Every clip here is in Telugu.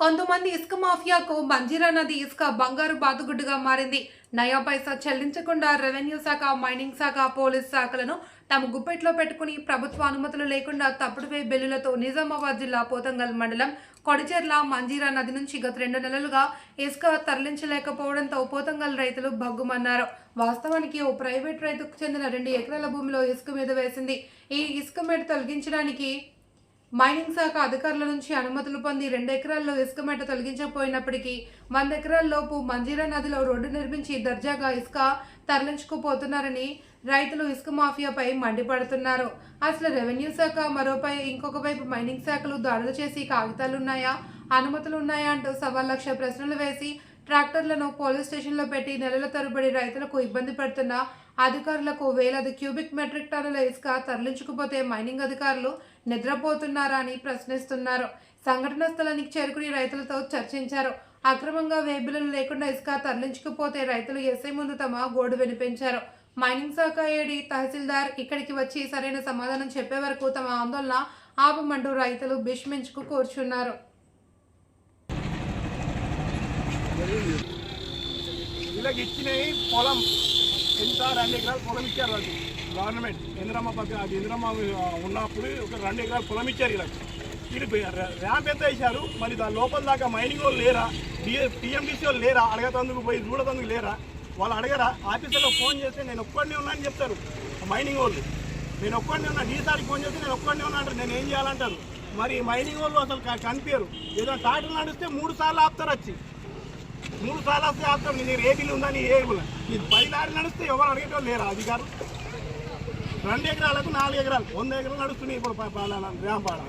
కొంతమంది ఇసుక మాఫియాకు మంజీరా నది ఇసుక బంగారు బాతుగుడ్డుగా మారింది. నయా పైసా చెల్లించకుండా రెవెన్యూ శాఖ మైనింగ్ శాఖ పోలీస్ శాఖలను తమ గుప్పెట్లో పెట్టుకుని ప్రభుత్వ అనుమతులు లేకుండా తప్పుడుపై బిల్లులతో నిజామాబాద్ జిల్లా పోతంగల్ మండలం కొడిచెర్ల మంజీరా నది నుంచి గత రెండు నెలలుగా ఇసుక తరలించలేకపోవడంతో పోతంగల్ రైతులు భగ్గుమన్నారు. వాస్తవానికి ఓ ప్రైవేట్ రైతుకు చెందిన రెండు ఎకరాల భూమిలో ఇసుక మీద వేసింది. ఈ ఇసుక మీద తొలగించడానికి మైనింగ్ శాఖ అధికారుల నుంచి అనుమతులు పొంది రెండు ఎకరాల్లో ఇసుక మేట తొలగించకపోయినప్పటికీ వంద ఎకరాల్లోపు మంజీరా నదిలో రోడ్డు నిర్మించి దర్జాగా ఇసుక తరలించుకుపోతున్నారని రైతులు ఇసుక మాఫియాపై మండిపడుతున్నారు. అసలు రెవెన్యూ శాఖ మరోపై ఇంకొక వైపు మైనింగ్ శాఖలు దాడులు చేసి కాగితాలున్నాయా అనుమతులు ఉన్నాయా అంటూ సవా లక్ష ప్రశ్నలు వేసి ట్రాక్టర్లను పోలీస్ స్టేషన్లో పెట్టి నెలల తరబడి రైతులకు ఇబ్బంది పెడుతున్న అధికారులకు వేలాది క్యూబిక్ మెట్రిక్ టన్నుల ఇసుక తరలించుకుపోతే మైనింగ్ అధికారులు నిద్రపోతున్నారా అని ప్రశ్నిస్తున్నారు. సంఘటన స్థలానికి చేరుకుని రైతులతో చర్చించారు. అక్రమంగా వేబిలులు లేకుండా ఇసుక తరలించకపోతే రైతులు ఎస్ఐ ముందు తమ గోడు వినిపించారు. మైనింగ్ శాఖ ఏడి తహసీల్దార్ ఇక్కడికి వచ్చి సరైన సమాధానం చెప్పే వరకు తమ ఆందోళన ఆపమంటూ రైతులు భీష్మించుకు కూర్చున్నారు. ఇలాగ ఇచ్చినాయి పొలం. ఎంత రెండు ఎకరాలు పొలం ఇచ్చారు అది గవర్నమెంట్ ఇంద్రమ్మ పక్క అది ఇంద్రమ్మ ఉన్నప్పుడు ఒక రెండు ఎకరాలు పొలం ఇచ్చారు వీళ్ళకి వీళ్ళు ర్యాంప్ ఎంత వేశారు? మరి దాని లోపల దాకా మైనింగ్ వాళ్ళు లేరా? టీఎంటీసీ వాళ్ళు లేరా? అడగతందుకు పోయి చూడతందుకు లేరా? వాళ్ళు అడగరా? ఆఫీసర్లో ఫోన్ చేస్తే నేను ఒక్కడిని ఉన్నా అని చెప్తారు మైనింగ్ వాళ్ళు. నేను ఒక్కడిని ఉన్నా ఈసారి ఫోన్ చేస్తే నేను ఒక్కడిని ఉన్నా అంటారు. నేను ఏం చేయాలంటారు? మరి మైనింగ్ వాళ్ళు అసలు కనిపించరు ఏదో టాటర్ నడిస్తే మూడు సార్లు ఆపుతారు వచ్చి. మూడు సార్లు వస్తే ఆపుతారు నీ ఏ బిల్లు ఉందా నీ ఏ బిల్లు ఇది పది లారీలు నడిస్తే ఎవరు అడిగేటోళ్ళు లేరా అధికారులు? రెండు ఎకరాలకు నాలుగు ఎకరాలు వంద ఎకరాలు నడుస్తున్నాయి ఇప్పుడు పాలన గ్రామపాడ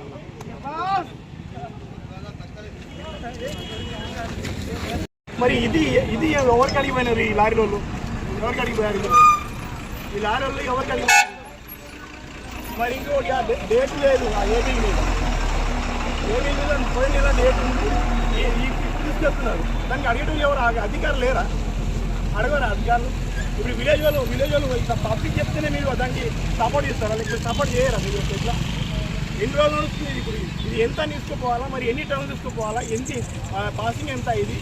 మరి ఇది ఇది ఎవరికి అడిగిపోయినారు ఈ లారీ వాళ్ళు ఎవరికి అడిగిపోయారు? ఈ లారీ వాళ్ళు ఎవరికి అడిగిపోయారు? మరి ఇంకోటి డేట్ లేదు ఆ ఏబీ లేదు. ఏబీ మీద పోయిన డేట్ ఉంది. తీసుకెళ్తున్నారు దానికి అడిగేటోళ్ళు ఎవరు? ఆ అధికారులు లేరా? అడగరా అధికారులు? ఇప్పుడు విలేజ్ వాళ్ళు విలేజ్ వాళ్ళు పబ్లిక్ చెప్తేనే మీరు దానికి సపోర్ట్ చేస్తారా? లేకపోతే సపోర్ట్ చేయరా మీరు ఎట్లా? ఎన్ని రోజులు నడుస్తుంది ఇప్పుడు? ఇది ఎంత తీసుకుపోవాలా? మరి ఎన్ని టర్మ్ తీసుకుపోవాలా? ఎంత పాసింగ్ ఎంత ఇది?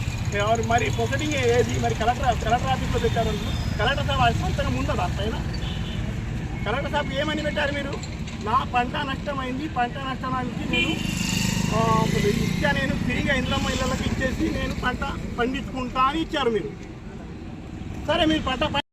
మరి ప్రొసీడింగ్ ఏది? మరి కలెక్టర్ కలెక్టర్ ఆఫీస్లో పెట్టారు కలెక్టర్ సార్ సొంతంగా ఉండదా పైన కలెక్టర్ సాబ్ ఏమని పెట్టారు మీరు? నా పంట నష్టమైంది పంట నష్టమానికి నేను ఇచ్చా నేను తిరిగి ఇంద్రమ్మ ఇళ్ళకి ఇచ్చేసి నేను పంట పండించుకుంటా అని ఇచ్చారు మీరు. సరే మీరు పంట పం-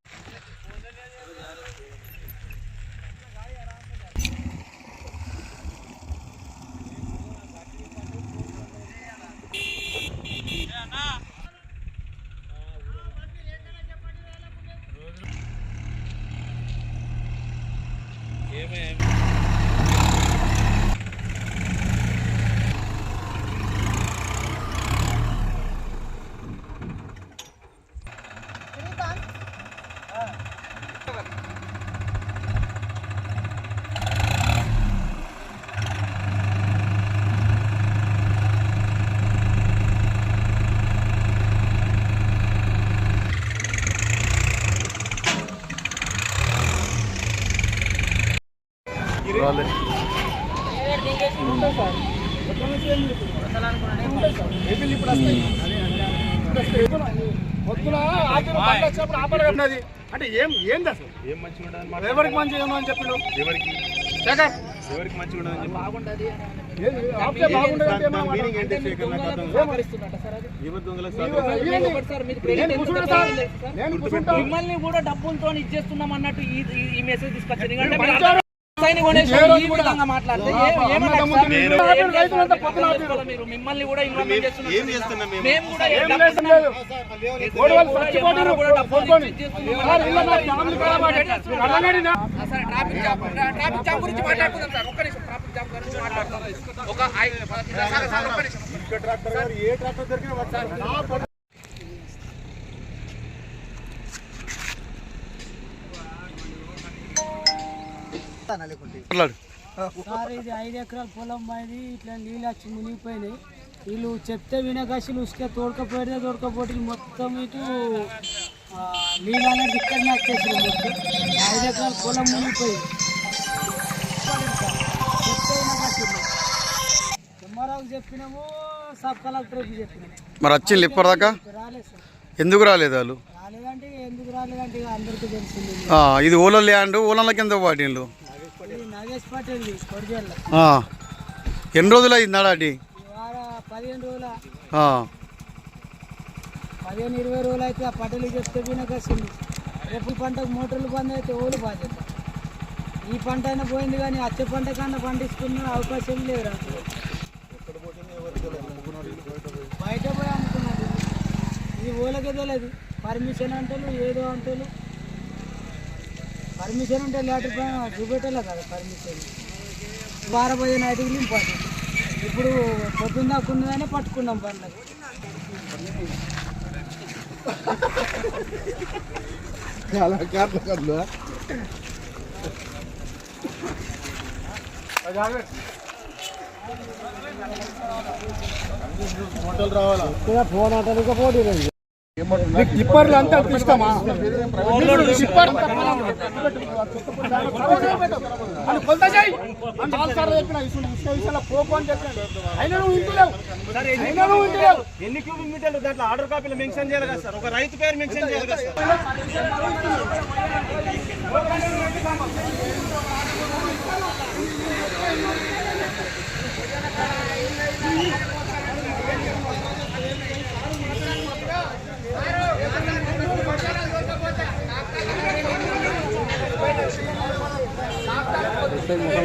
అంటే ఏం ఏంది అసలు ఏం మంచిగా ఉండదని ఎవరికి అని చెప్పిండు ఎవరికి శేఖర్? మంచిగా బాగుండదు మిమ్మల్ని కూడా డబ్బులతో ఇచ్చేస్తున్నాం అన్నట్టు ఈ మెసేజ్ తీసుకొచ్చారు. కొనేసి ఈ విధంగా మాట్లాడితే. మీరు మిమ్మల్ని కూడా చేస్తున్నారు. మేము. Sir, traffic jam traffic jam గురించి మాట్లాడుకుందాం సార్. ఒక్క నిమిషం. ట్రాఫిక్ జామ్ గురించి మాట్లాడుకుందాం. ఒక ఐ- సార్, సార్, ఒక్క నిమిషం. ఇసుక ట్రాక్టర్ గారు ఏ ట్రాక్టర్ దొరికినా పడతారు. నా పొట్ట- సార్ ఇది ఐదు ఎకరాల పొలం మాది ఇట్లా నీళ్ళు వచ్చి మునిగిపోయినాయి. వీళ్ళు చెప్తే వినగాసి ఉసుకే తోడుకపోయితే తోడుకపోతే మొత్తం ఇటు ఆ, నీళ్ళు అనేది ఇక్కడనే వచ్చేసింది మొత్తం. ఐదు ఎకరాల పొలం మునిగిపోయింది. కుమారావుకి చెప్పినాము సబ్ కలెక్టర్కి చెప్పిన మరి వచ్చింది ఇప్పటిదాకా? రాలేదు సార్. ఎందుకు రాలేదు వాళ్ళు? రాలేదంటే ఎందుకు రాలేదంటే అందరికీ తెలిసింది ఆ, ఇది ఓల ల్యాండ్ ఓలల కింద వాటిండ్లు ఎన్ని రోజులు అయింది వార పదిహేను రోజుల. పదిహేను ఇరవై రోజులు అయితే ఆ పటేలు చెప్తే వినకొచ్చింది రేపు పంటకు మోటార్లు బంద్ అయితే ఓలు బాధ్యత. ఈ పంట అయినా పోయింది కానీ అచ్చే పంట కన్నా పండించుకునే అవకాశం లేదు రాత్రి బయట పోయి అమ్ముకున్నది. ఇది ఓలకే తెలియదు పర్మిషన్ అంటారు ఏదో అంటారు పర్మిషన్ అంటే లెటర్ చూపెట్టాలి కదా పర్మిషన్? వారం పదిహేను ఐదుగులు ఇంపార్టెంట్ ఇప్పుడు పొద్దున్న దాకా ఉన్నదనే పట్టుకున్నాం మీకు టిప్పర్లు అంతా ఇస్తామా అని కొంత ఎన్ని క్యూబిక్ మీటర్లు దాంట్లో ఆర్డర్ కాపీలు మెన్షన్ చేయాలి కదా సార్? ఒక రైతు పేరు మెన్షన్ చేయాలి కదా సార్? ముఖం